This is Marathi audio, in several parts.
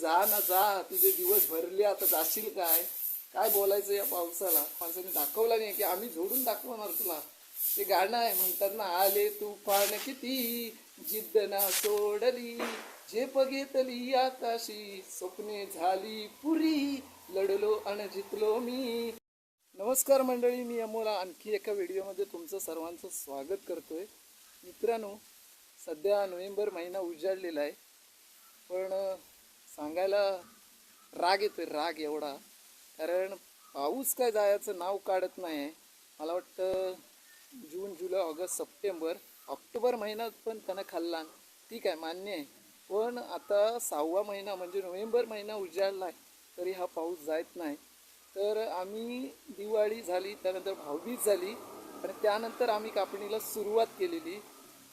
जा ना जा तुझे दिवस भरले आता जाशील काय? काय बोलायचं या पावसाला? माणसाने दाखवला नाही की आम्ही झोडून दाखवणार तुला. ते गाणं आहे म्हणतात ना आले तुफान किती जिद्द ना सोडली झेप घेतली आकाशी स्वप्ने झाली पुरी लढलो आणि जितलो मी. नमस्कार मंडळी मी अमोला. आणखी एका व्हिडिओमध्ये तुमचं सर्वांचं स्वागत करतोय. मित्रांनो सध्या नोव्हेंबर महिना उजाडलेला आहे. पण सांगायला राग येतोय राग एवढा. कारण पाऊस काय जायचं नाव काढत नाही मला वाटतं जून जुलै ऑगस्ट सप्टेंबर ऑक्टोबर महिन्यात पण त्यानं खाल्ला. ठीक आहे मान्य आहे. पण आता सहावा महिना म्हणजे नोव्हेंबर महिना उजाडला आहे तरी हा पाऊस जायत नाही. तर आम्ही दिवाळी झाली त्यानंतर भाऊबीज झाली आणि त्यानंतर आम्ही कापणीला सुरुवात केलेली.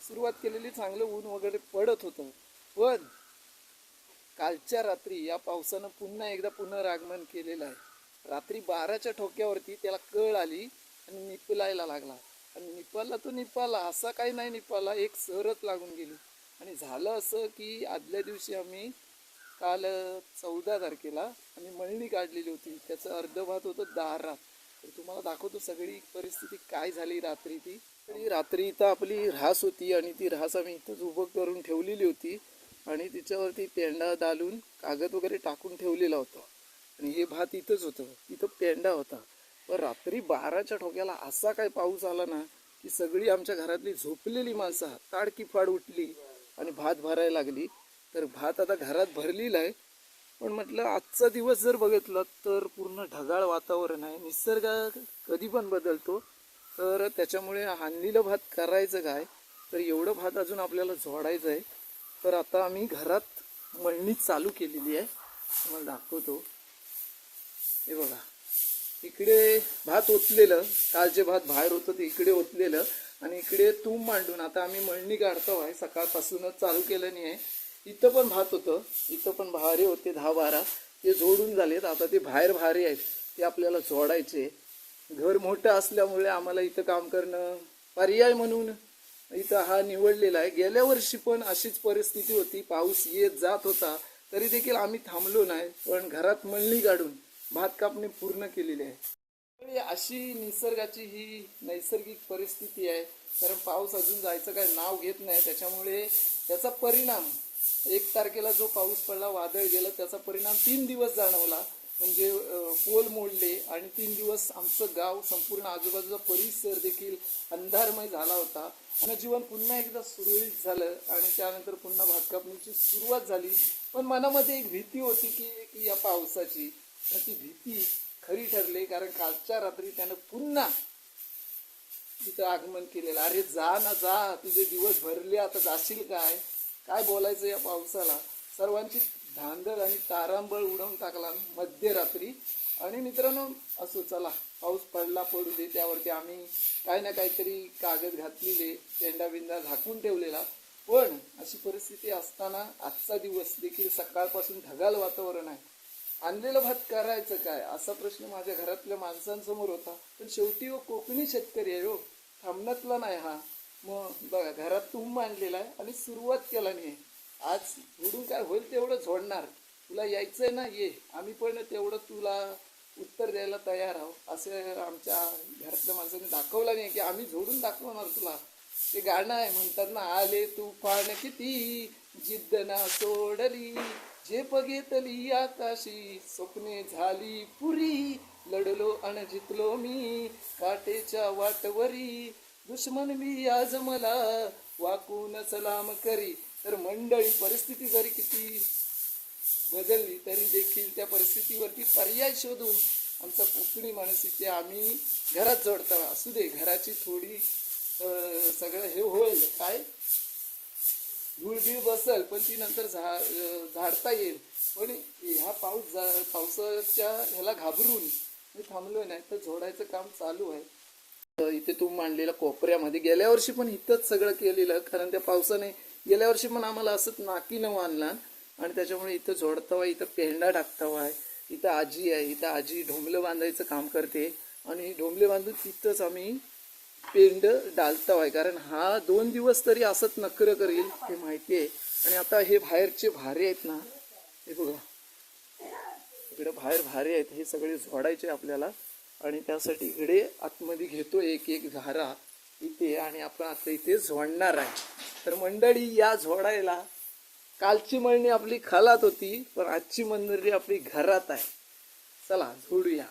सुरुवात केलेली चांगलं ऊन वगैरे पडत होतं. पण कालच्या रात्री या पावसानं पुन्हा एकदा पुनरागमन केलेलं आहे. रात्री बाराच्या ठोक्यावरती त्याला कळ आली आणि निपलायला लागला. आणि निपाला तो निपाला असा काही नाही निपाला एक सरच लागून गेली. आणि झालं असं की आदल्या दिवशी आम्ही काल चौदा तारखेला आम्ही मळणी काढलेली होती. त्याचं अर्ध भात होतं दारात तर तुम्हाला दाखवतो सगळी परिस्थिती काय झाली रात्री ती. तरी रात्री इथं आपली रास होती आणि ती रास आम्ही इथंच उभं करून ठेवलेली होती. आणि तिच्यावरती पेंडा दालून कागद वगैरे टाकून ठेवलेला होता. आणि हे भात इथंच होतं. इथं पेंडा होता. पण रात्री बाराच्या ठोक्याला असा काय पाऊस आला ना की सगळी आमच्या घरातली झोपलेली माणसं ताडकीफाड उठली आणि भात भरायला लागली. तर भात आता घरात भरलेला आहे. पण म्हटलं आजचा दिवस जर बघितलं तर पूर्ण ढगाळ वातावरण आहे. निसर्ग कधी पण बदलतो. तर त्याच्यामुळे हानलेलं भात करायचं काय? तर एवढं भात अजून आपल्याला झोडायचं आहे. तर आता आम्ही घरात मळणी चालू केलेली आहे. तुम्हाला दाखवतो. हे बघा. इकडे भात ओतलेलं काल जे भात बाहेर होतं ते इकडे ओतलेलं आणि इकडे तूम मांडून आता आम्ही मळणी काढतो आहे. सकाळपासूनच चालू केलं नाही आहे. इथं पण भात होतं. इथं पण भारे होते दहा बारा. ते जोडून झालेत. आता ते बाहेर भारे आहेत. ते आपल्याला जोडायचे. घर मोठं असल्यामुळे आम्हाला इथं काम करणं पर्याय म्हणून इथं हा निवडलेला आहे. गेल्या वर्षी पण अशीच परिस्थिती होती. पाऊस येत जात होता. तरी देखील आम्ही थांबलो नाही. पण घरात मळणी काढून भात कापणी पूर्ण केलेली आहे. अशी निसर्गाची ही नैसर्गिक परिस्थिती आहे. कारण पाऊस अजून जायचं काय नाव घेत नाही. त्याच्यामुळे त्याचा परिणाम एक तारखेला जो पाऊस पडला वादळ गेलं त्याचा परिणाम तीन दिवस जाणवला. म्हणजे पोल मोडले आणि तीन दिवस आमचं गाव संपूर्ण आजूबाजूचा परिसर देखील अंधारमय झाला होता. आणि जीवन पुन्हा एकदा सुरळीत झालं आणि त्यानंतर पुन्हा भात कापणीची सुरुवात झाली. पण मनामध्ये एक भीती होती की की या पावसाची ती भीती खरी ठरली कारण कालच्या रात्री त्यानं पुन्हा तिथं आगमन केलेलं. अरे जा ना जा. तुझे दिवस भरले आता जाशील काय? काय बोलायचं या पावसाला? सर्वांची धांदळ आणि तारांबळ उडवून टाकला मध्यरात्री. आणि मित्रांनो असो चला पाऊस पडला पडू दे त्यावरती आम्ही काही ना काहीतरी कागद घातलेले पेंडा बिंदा झाकून ठेवलेला. पण अशी परिस्थिती असताना आजचा दिवस देखील सकाळपासून ढगाल वातावरण आहे. आणलेलं भात करायचं काय? असा प्रश्न माझ्या घरातल्या माणसांसमोर होता. पण शेवटी व कोकणी शेतकरी आहे हो. थांबण्यातला नाही हा. मग बघा घरात तुंब मांडलेला आहे आणि सुरुवात केला नाही आज झोडून काय होईल तेवढं झोडणार तुला यायचंय ना ये. आम्ही पण तेवढं तुला उत्तर द्यायला तयार आहोत. असं आमच्या घरातल्या माणसाने दाखवलं नाही की आम्ही झोडून दाखवणार तुला. ते गाणं आहे म्हणतात ना आले तुफान किती जिद्द ना सोडली. झेप घेतली आकाशी स्वप्ने झाली पुरी. लढलो आणि जितलो मी काटेच्या वाटवरी. दुश्मन मी आज मला वाकून सलाम करी. तर मंडळी परिस्थिती जरी किती बदलली तरी देखील त्या परिस्थितीवरती पर्याय शोधून आमचा कोकणी माणूस आम्ही घरात जोडता असू दे घराची थोडी सगळं हे होईल काय? धूळबीळ बसल पण ती नंतर झा झाडता येईल. पण ह्या पाऊस जा पावसाच्या ह्याला घाबरून मी थांबलो नाही तर झोडायचं काम चालू आहे. इथे तू मांडलेल्या कोपऱ्यामध्ये गेल्या वर्षी पण इथंच सगळं केलेलं कारण त्या पावसाने गेल्या वर्षी पण आम्हाला असंच नाकीनं आणला आणि त्याच्यामुळे इथं जोडतावा इथं पेंडा टाकतावा आहे इथं आजी आहे इथं आजी ढोंबलं बांधायचं काम करते आणि ढोंबले बांधून तिथंच आम्ही पेंड डालताव आहे. कारण हा दोन दिवस तरी असंच नकर करेल हे माहिती आहे. आणि आता हे बाहेरचे भारे आहेत ना हे बघा. इकडे बाहेर भारे आहेत हे सगळे झोडायचे आपल्याला. आणि त्यासाठी इकडे आतमध्ये घेतो एक एक घारा इथे आणि आपण आता इथे झोडणार आहे. तर मंडळी या झोडायला कालची मळणी आपली खालात होती पण आजची मंडळी आपली घरात आहे. चला झोडूया.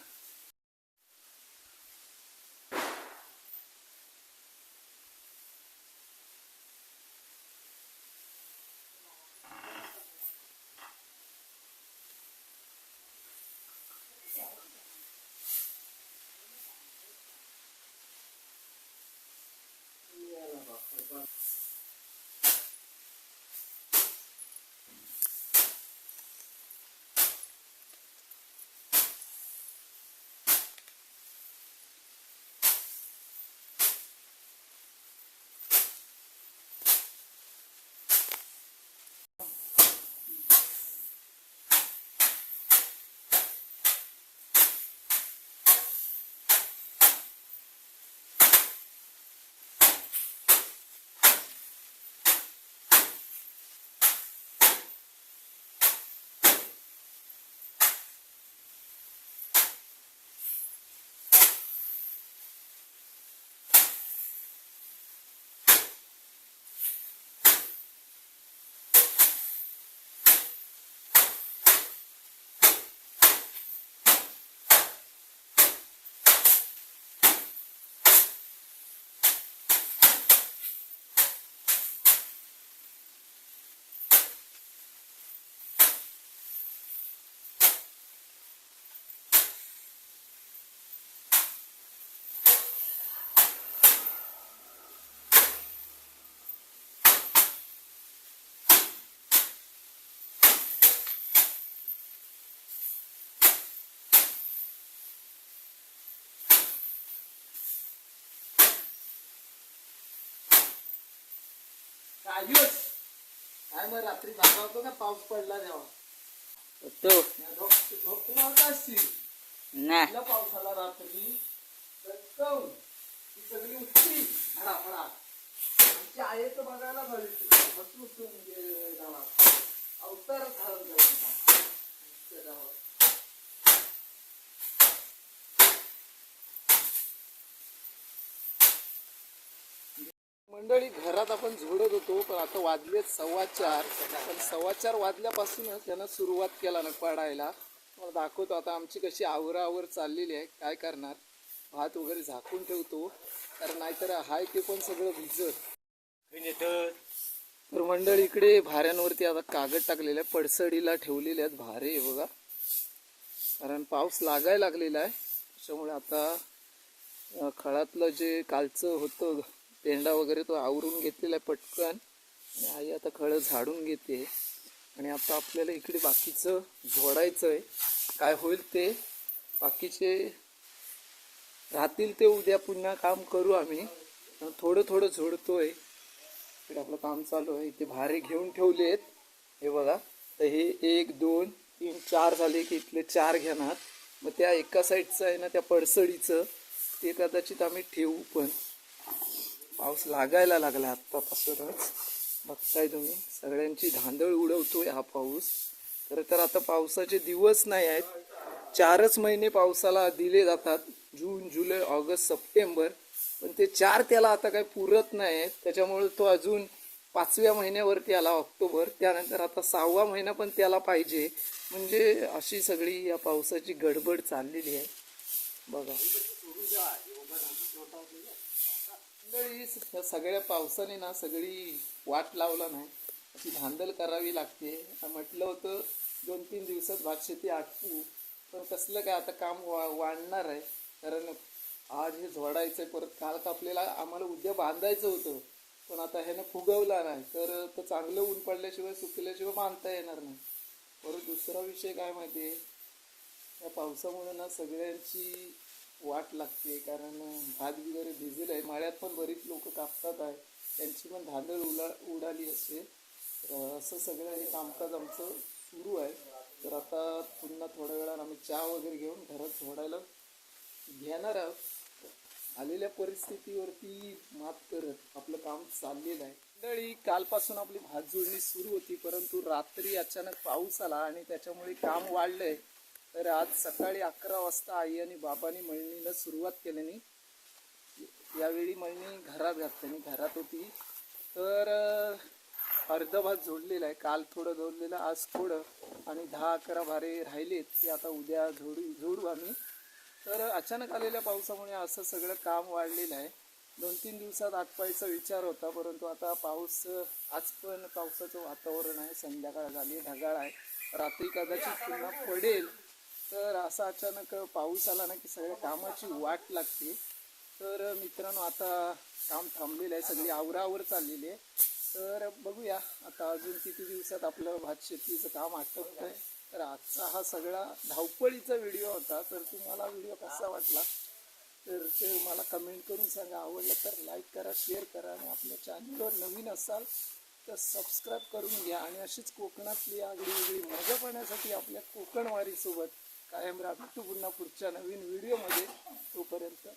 आयुष काय मग रात्री जागा होतो का पाऊस पडला तेव्हा. तो. झोपला होता असतील पावसाला रात्री दचकवून ती सगळी उठली फडा फडा आमची आई तर बघायला झाली उठून म्हणजे गावात अवतार झालं गावात. मंडळी घरात आपण झोडत होतो पण आता वाजले सव्वा चार. पण सव्वा चार वाजल्यापासूनच त्यांना सुरुवात केला ना पडायला. मला दाखवतो आता आमची कशी आवरावर चाललेली आहे. काय करणार? भात वगैरे झाकून ठेवतो. कारण नाहीतर हाय ते पण सगळं भिजत तर मंडळी इकडे भाऱ्यांवरती आता कागद टाकलेले आहे पडसडीला ठेवलेले आहेत भारे हे बघा. कारण पाऊस लागायला लागलेला आहे. त्याच्यामुळे आता खळातलं जे कालचं होतं पेंडा वगैरे तो आवरून घेतलेला आहे पटकन. आणि आई आता खळं झाडून घेते. आणि आता आपल्याला इकडे बाकीचं झोडायचं आहे काय होईल ते बाकीचे राहतील ते उद्या पुन्हा काम करू आम्ही. थोडं थोडं झोडतोय. इकडे आपलं काम चालू आहे. इथे भारे घेऊन ठेवले आहेत. हे बघा. तर हे एक दोन तीन चार झाले की इथले चार घेणार. मग त्या एका साईडचं आहे ना त्या पडसडीचं ते कदाचित आम्ही ठेवू पण. पाऊस लागायला लागला आत्तापासूनच. बघताय तुम्ही सगळ्यांची धांदळ उडवतोय हा पाऊस. खरं तर आता पावसाचे दिवस नाही आहेत. चारच महिने पावसाला दिले जातात जून जुलै ऑगस्ट सप्टेंबर. पण ते चार त्याला आता काही पुरत नाही आहेत. त्याच्यामुळे तो अजून पाचव्या महिन्यावरती आला ऑक्टोबर. त्यानंतर आता सहावा महिना पण त्याला पाहिजे. म्हणजे अशी सगळी या पावसाची गडबड चाललेली आहे. बघा. मंडळी ह्या सगळ्या पावसाने ना सगळी वाट लावला नाही अशी धांदल करावी लागते. म्हटलं होतं दोन तीन दिवसात भातशेती आटपू. पण कसलं काय आता काम वा वाढणार आहे. कारण आज हे झोडायचं आहे परत काल कापलेला आम्हाला उद्या बांधायचं होतं. पण आता ह्यानं फुगवला नाही. तर तो चांगलं ऊन पडल्याशिवाय सुकल्याशिवाय बांधता येणार नाही. परत दुसरा विषय काय माहिती आहे या पावसामुळे ना सगळ्यांची वाट लागते कारण भात वगैरे भिजेल आहे. माळ्यात पण बरीच लोक कापतात आहे. त्यांची पण धांदळ उला उडाली असे असं सगळं हे कामकाज आमचं सुरू आहे. तर आता पुन्हा थोड्या वेळानं आम्ही चहा वगैरे घेऊन घरात झोडायला घेणार आहोत. आलेल्या परिस्थितीवरती मात करत आपलं काम चाललेलं आहे. मंडळी कालपासून आपली भात जोडणी सुरू होती परंतु रात्री अचानक पाऊस आला आणि त्याच्यामुळे काम वाढलंय. तर आज सकाळी अकरा वाजता आई आणि बाबांनी मळणीला सुरुवात केल्याने यावेळी मळणी घरात घातल्याने घरात होती. तर अं, अर्ध भात जोडलेला आहे. काल थोडं झोडलेलं आज थोडं. आणि दहा अकरा भारे राहिलेत ते आता उद्या झोडू झोडू आम्ही. तर अचानक आलेल्या पावसामुळे असं सगळं काम वाढलेलं आहे. दोन तीन दिवसात आटपायचा विचार होता परंतु आता पाऊस आज पण पावसाचं वातावरण आहे. संध्याकाळ झाली ढगाळ आहे. रात्री कदाचित पुन्हा पडेल. तर असा अचानक पाऊस आला ना की सगळ्या कामाची वाट लागते. तर मित्रांनो आता काम थांबलेलं आहे सगळी आवरावर चाललेली आहे. तर बघूया आता अजून किती दिवसात आपलं भात शेतीचं काम आटपत आहे. तर आजचा हा सगळा धावपळीचा व्हिडिओ होता. तर तुम्हाला व्हिडिओ कसा वाटला? तर ते मला कमेंट करून सांगा. आवडलं तर लाईक करा शेअर करा आणि आपल्या चॅनलवर नवीन असाल तर सबस्क्राईब करून घ्या. आणि अशीच कोकणातली आगळी वेगळी मजा पाहण्यासाठी आपल्या कोकणवारीसोबत कायम राहा. भेटू पुन्हा पुढच्या नवीन व्हिडिओमध्ये तोपर्यंत